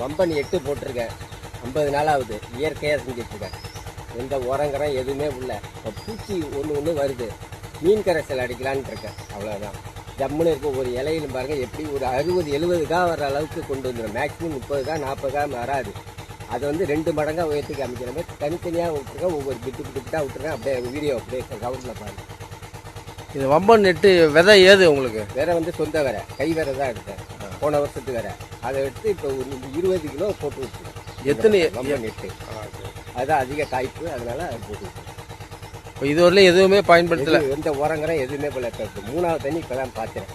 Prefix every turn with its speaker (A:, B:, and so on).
A: வம்பன் எட்டு போட்டிருக்கேன். ஐம்பது நாள் ஆகுது இயற்கையாக செஞ்சிட்ருக்கேன். எந்த உரங்குறம் எதுவுமே இல்லை இப்போ பூச்சி ஒன்று ஒன்று வருது. மீன் கரைசல் அடிக்கலான்னு இருக்கேன். அவ்வளோதான் ஜம்முன்னு இருக்கும் ஒரு இலையிலும் பாருங்க எப்படி ஒரு அறுபது எழுபது கா வர அளவுக்கு கொண்டு வந்துடும் மேக்ஸிமம் முப்பது கா நாற்பது கா வராது. அதை வந்து ரெண்டு மடங்காக உயர்த்தி காமிக்கிற மாதிரி தனித்தனியாக விட்டுருக்கேன் ஒவ்வொரு பிட்டு பிட்டு பிட்டாக விட்டுருக்கேன் அப்படியே வீடியோ அப்படியே கவுண்டில் பாருங்க.
B: இது வம்பன் நெட்டு விதை ஏது உங்களுக்கு?
A: வேற வந்து சொந்த வேற கை வேற தான் எடுத்தேன். போன வருஷத்து வேற அதை எடுத்து இப்போ ஒரு இருபது கிலோ போட்டு விட்டுருக்கேன்
B: எத்தனை
A: வம்பன் எட்டு அதுதான் அதிக காய்ப்பு அதனால அது போட்டு விட்டுருக்கேன்.
B: இப்போ இதுவரையிலும் எதுவுமே பயன்படுத்தல.
A: எந்த உரங்கிற எதுவுமே போல இப்போ மூணாவது தண்ணி இப்போ தான் பார்த்துறேன்